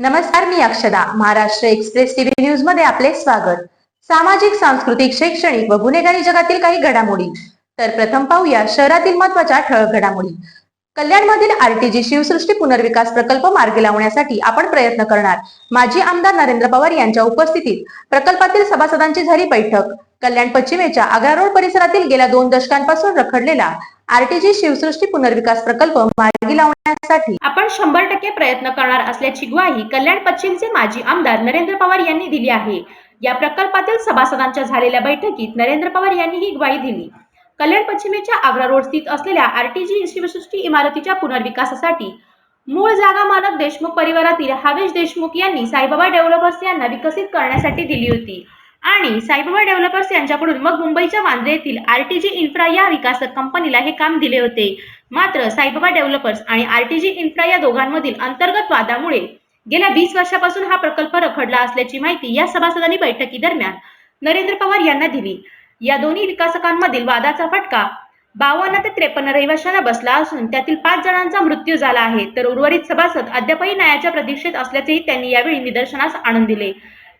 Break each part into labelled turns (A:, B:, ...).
A: नमस्कार मी अक्षदा. Maharashtra express TV न्यूजमध्ये आपले स्वागत. सामाजिक सांस्कृतिक शैक्षणिक व गुन्हेगारी जगातील काही घडामोडी. तर प्रथम पाहूया शहरातील महत्त्वाच्या ठळक घडामोडी. कल्याणमधील आरटीजी शिवसृष्टी पुनर्विकास प्रकल्प मार्गी लावण्यासाठी आपण प्रयत्न करणार. माजी आमदार नरेंद्र पवार यांच्या उपस्थितीत प्रकल्पातील सभासदांची झाली बैठक. कल्याण पश्चिमेच्या आग्रा रोड परिसरातील गेल्या दोन दशकांपासून रखडलेला आरटीजी शिवसृष्टी पुनर्विकास प्रकल्प मार्गी लावण्यासाठी
B: आपण शंभर टक्के प्रयत्न करणार असल्याची ग्वाही कल्याण पश्चिमचे माजी आमदार नरेंद्र पवार यांनी दिली आहे. या प्रकल्पातील सभासदांच्या झालेल्या बैठकीत नरेंद्र पवार यांनी ही ग्वाही दिली. कल्याण पश्चिमेच्या आग्रा रोड स्थित असलेल्या आरटीजी शिवसृष्टी इमारतीच्या पुनर्विकासासाठी मूळ जागा मालक देशमुख परिवारातील हावेश देशमुख यांनी साईबाबा डेव्हलपर्स यांना विकसित करण्यासाठी दिली होती. आणि साईबाबा डेव्हलपर्स यांच्याकडून मग मुंबईच्या वांद्रे येथील आरटीजी इन्फ्रा या विकासक कंपनीला हे काम दिले होते. मात्र साईबाबा डेव्हलपर्स आणि आरटीजी इन्फ्रा या दोघांमधील अंतर्गत वादामुळे गेल्या वीस वर्षापासून हा प्रकल्प रखडला असल्याची माहिती या सभासदांनी बैठकीदरम्यान नरेंद्र पवार यांना दिली. या दोन्ही विकासकांमधील वादाचा फटका बावन्न ते त्रेपन्न रहिवाशांना बसला असून त्यातील पाच जणांचा मृत्यू झाला आहे. तर उर्वरित सभासद अद्यापही न्यायाच्या प्रतीक्षेत असल्याचेही त्यांनी यावेळी निदर्शनास आणून दिले.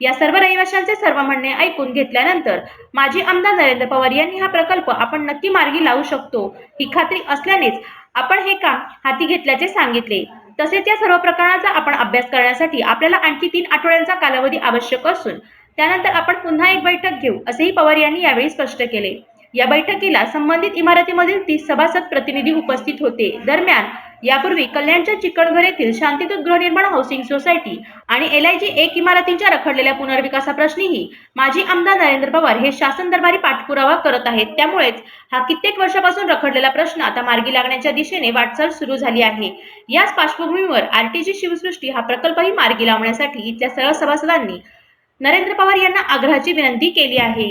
B: या सर्व रहिवाशांचे सर्व म्हणणे ऐकून घेतल्यानंतर माजी आमदार नरेंद्र पवार यांनी हा प्रकल्प आपण नक्की मार्गी लावू शकतो ही खात्री असल्यानेच आपण हे काम हाती घेतल्याचे सांगितले. तसेच या सर्व प्रकरणाचा आपण अभ्यास करण्यासाठी आपल्याला आणखी तीन आठवड्यांचा कालावधी आवश्यक असून त्यानंतर आपण पुन्हा एक बैठक घेऊ असेही पवार यांनी यावेळी स्पष्ट केले. या बैठकीला संबंधित इमारतीमधील तीस सभासद प्रतिनिधी उपस्थित होते. दरम्यान यापूर्वी कल्याणच्या चिकणघर येथील शांतीदूत गृहनिर्माण हाऊसिंग सोसायटी आणि एल आय जी एक इमारतींच्या रखडलेल्या पुनर्विकासाप्रश्नीही माजी आमदार नरेंद्र पवार हे शासन दरबारी पाठपुरावा करत आहेत. त्यामुळेच हा कित्येक वर्षापासून रखडलेला प्रश्न आता मार्गी लागण्याच्या दिशेने वाटचाल सुरू झाली आहे. याच पार्श्वभूमीवर आरटीजी शिवसृष्टी हा प्रकल्पही मार्गी लावण्यासाठी इथल्या सर्व सभासदांनी नरेंद्र पवार यांना आग्रहाची विनंती केली आहे.